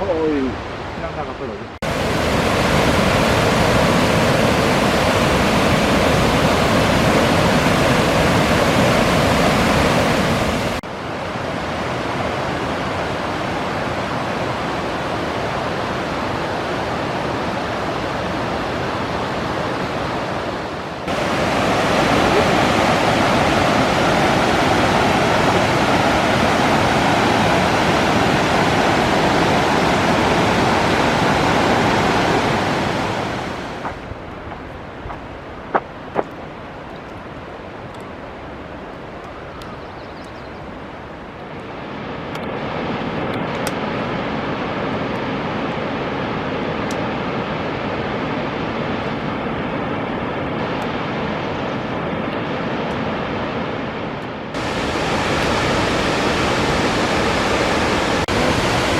허이 어, 그냥 나갔거든